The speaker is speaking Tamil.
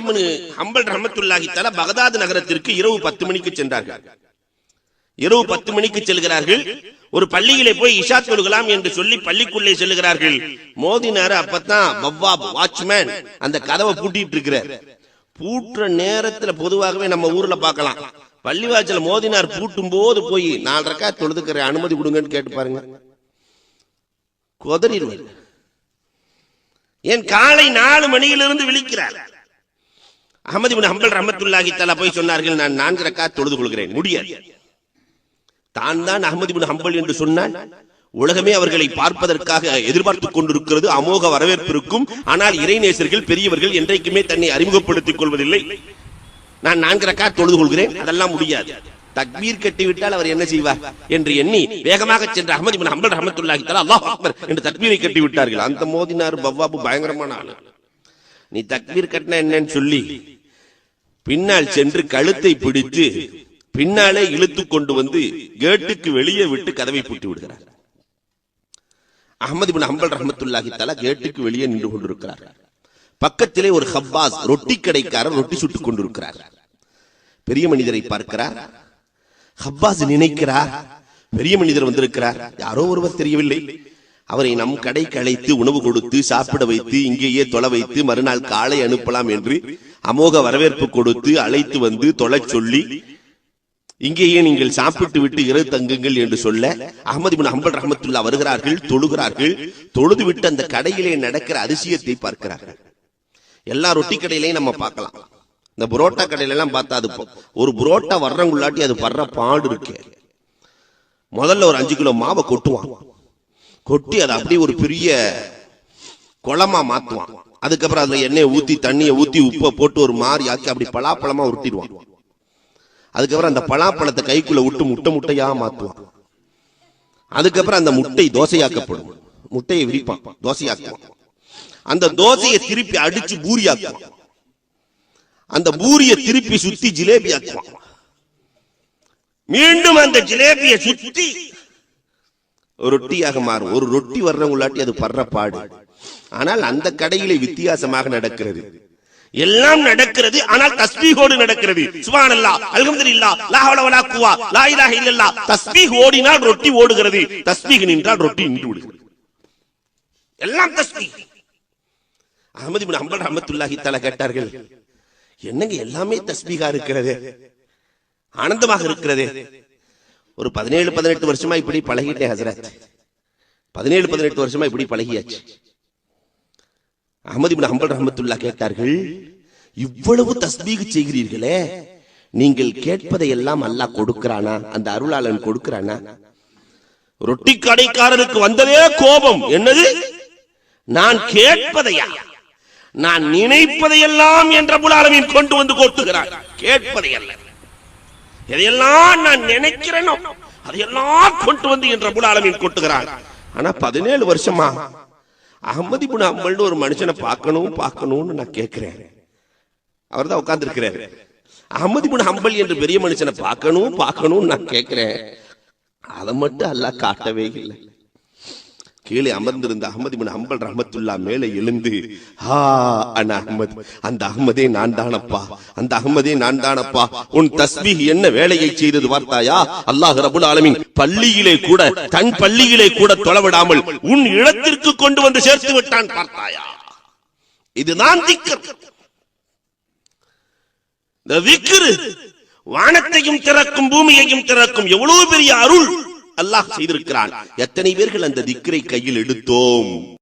இப்னு ஹம்பல் ரஹமத்துல்லாஹி தஆலா பகதாது நகரத்திற்கு இரவு பத்து மணிக்கு சென்றார்கள். இரவு பத்து மணிக்கு செல்கிறார்கள். ஒரு பள்ளியிலே போய் இஷா தொழுகலாம் என்று சொல்லி பள்ளிக்குள்ளே செல்கிறார்கள். மோதினாரு அப்பதான் பவ்வாப் வாட்ச்மேன் அந்த கதவை பூட்டிட்டு இருக்கிறார். பூட்டுற நேரத்துல பொதுவாகவே நம்ம ஊர்ல பார்க்கலாம். பள்ளிவாசல மோதினார் பூட்டும் போது போய் நாலு ரக்கா தொழுதுக்கிற அனுமதி கொடுங்கன்னு கேட்டு பாருங்க. கொதறிடுவார். என் காலை நாலு மணியிலிருந்து விழிக்கிறார். அகமது பின் ஹம்பல் ரஹமத்துல்லாஹி தஆலா போய் சொன்னார்கள் நான் நான்கு ரக்கா தொழுது கொள்கிறேன். முடியாது. தான் தான் அகமது பின் ஹம்பல் என்று சொன்னால் உலகமே அவர்களை பார்ப்பதற்காக எதிர்பார்த்துக் கொண்டிருக்கிறது அமோக வரவேற்பு இருக்கும். ஆனால் இறைநேசர்கள் பெரியவர்கள் என்றைக்குமே தன்னை அறிமுகப்படுத்திக் கொள்வதில்லை. நான் நான்கு ரக்கா தொழுது கொள்கிறேன் அதெல்லாம் முடியாது. தக்பீர் கட்டிவிட்டால் அவர் என்ன செய்வார் என்று எண்ணி வேகமாக சென்ற அகமது பின் ஹம்பல் ரஹமத்துல்லாஹி தலா அல்லாஹ் அக்பர் என்று தக்பீரை கட்டி விட்டார்கள் அந்த மோதினார் பவ்வாபு பயங்கரமான ஆளு. நீ தக்பீர் கட்டின என்னன்னு சொல்லி பின்னால் சென்று கழுத்தை பிடித்து பின்னாலே இழுத்து கொண்டு வந்து கேட்டுக்கு வெளியே விட்டு கதவை பூட்டி விடுகிறார். அகமது பின் அம்பல் ரஹமத்துல்லாஹி தஆலா கேட்டுக்கு வெளியே நின்று கொண்டிருக்கிறார். பக்கத்திலே ஒரு ஹப்பாஸ் ரொட்டி கடைக்காரர் ரொட்டி சுட்டுக் கொண்டிருக்கிறார். பெரிய மனிதரை பார்க்கிறார். ஹப்பாஸ் நினைக்கிறார் பெரிய மனிதர் வந்திருக்கிறார். யாரோ ஒருவர் தெரியவில்லை. அவரை நம் கடைக்கு அழைத்து உணவு கொடுத்து சாப்பிட வைத்து இங்கேயே தொலை வைத்து மறுநாள் காலை அனுப்பலாம் என்று அமோக வரவேற்பு கொடுத்து அழைத்து வந்து தொலைச் சொல்லி இங்கேயே நீங்கள் சாப்பிட்டு விட்டு இரவு தங்குங்கள் என்று சொல்ல அகமது பின் அம்பல் ரஹமத்துல்லா வருகிறார்கள் தொழுகிறார்கள். தொழுது விட்டு அந்த கடையிலே நடக்கிற அதிசயத்தை பார்க்கிறார்கள். எல்லா ரொட்டி கடையிலையும் நம்ம பார்க்கலாம். இந்த புரோட்டா கடையில எல்லாம் பார்த்தா அது ஒரு புரோட்டா வர்றவங்களாட்டி அது வர்ற பாடு இருக்கு. முதல்ல ஒரு அஞ்சு கிலோ மாவை கொட்டுவான். கொட்டி அதை அப்படியே ஒரு பெரிய குளமா மாத்துவான். அதுக்கப்புறம் அதுல எண்ணெயை ஊத்தி தண்ணியை ஊத்தி உப்பை போட்டு ஒரு மாதிரி ஆக்கி அப்படி பலாப்பழமா உருட்டிடுவான். அதுக்கப்புறம் அந்த பலாப்பழத்தை கைக்குள்ள விட்டு முட்டை முட்டையா மாத்துவான். அதுக்கப்புறம் அந்த முட்டை தோசையாக்கப்படும். முட்டையை விரிப்பான் தோசையாக்குவான். அந்த தோசையை திருப்பி அடிச்சு பூரியாக்குவான். அந்த பூரியை திருப்பி சுத்தி ஜிலேபி ஆக்குவான். மீண்டும் அந்த ஜிலேபியை சுத்தி ரொட்டியாக மாறும். ஒரு ரொட்டி வர்றவங்களாட்டி அது படுற பாடு ஆனால் அந்த கடையிலே வித்தியாசமாக நடக்கிறது. எல்லாம் நடக்கிறது ஆனால் தஸ்பீகோடு நடக்கிறது. சுப்ஹானல்லாஹ் அல்ஹம்துலில்லாஹ் லா ஹவ்ல வலா குவா லா இலாஹ இல்லல்லாஹ் தஸ்பீக் ஓடினால் ரொட்டி ஓடுகிறது. தஸ்பீக் நின்றால் ரொட்டி நின்று விடுகிறது. எல்லாம் தஸ்பீக். அகமது பின் ஹம்பல் ரஹமத்துல்லாஹி தஆலா கேட்டார்கள் என்னங்க எல்லாமே தஸ்பீகா இருக்கிறது? ஆனந்தமாக இருக்கிறது? ஒரு பதினேழு பதினெட்டு வருஷமா இப்படி பழகிட்டேன் ஹசரத். பதினேழு பதினெட்டு வருஷமா இப்படி பழகியாச்சு. அகமது இப்னு ஹம்பல் ரஹமத்துல்லா கேட்டார்கள் இவ்வளவு தஸ்பீக் செய்கிறீர்களே நீங்கள் கேட்பதை எல்லாம் அல்லாஹ் கொடுக்கிறானா? அந்த அருளாளன் கொடுக்கிறானா? ரொட்டி கடைக்காரனுக்கு வந்ததே கோபம். என்னது? நான் கேட்பதையா? நான் நினைப்பதையெல்லாம் என்ற புலாலமின் கொண்டு வந்து கொட்டுகிறான். கேட்பதை அல்ல எதையெல்லாம் நான் நினைக்கிறேனோ அதையெல்லாம் கொண்டு வந்து என்ற புலாலமின் கொட்டுகிறார். ஆனா பதினேழு வருஷமா அகமதி புன அம்மல்னு ஒரு மனுஷனை பார்க்கணும் பார்க்கணும்னு நான் கேட்கிறேன். அவர் தான் உட்கார்ந்து இருக்கிறாரு அகமதி புன அம்பல் என்று பெரிய மனுஷனை பார்க்கணும் பார்க்கணும்னு நான் கேட்கிறேன். அதை மட்டும் அல்ல காட்டவே இல்லை. கீழே அமர்ந்திருந்த அகமது பின் அம்பல் ரஹமத்துல்லா மேலே எழுந்து ஹா அண்ண அகமது அந்த அகமதே நான் தானப்பா அந்த அகமதே நான் தானப்பா உன் தஸ்பீஹ் என்ன வேலையை செய்தது பார்த்தாயா? அல்லாஹ் ரபுல் ஆலமின் பள்ளியிலே கூட தன் பள்ளியிலே கூட தொலைவிடாமல் உன் இடத்திற்கு கொண்டு வந்து சேர்த்து விட்டான் பார்த்தாயா? இதுதான் திக்கர். இந்த விக்கிரு வானத்தையும் திறக்கும் பூமியையும் திறக்கும் எவ்வளவு பெரிய அருள். அல்லாஹ் செய்திருக்கிறான். எத்தனை பேர்கள் அந்த திக்கரை கையில் எடுத்தோம்?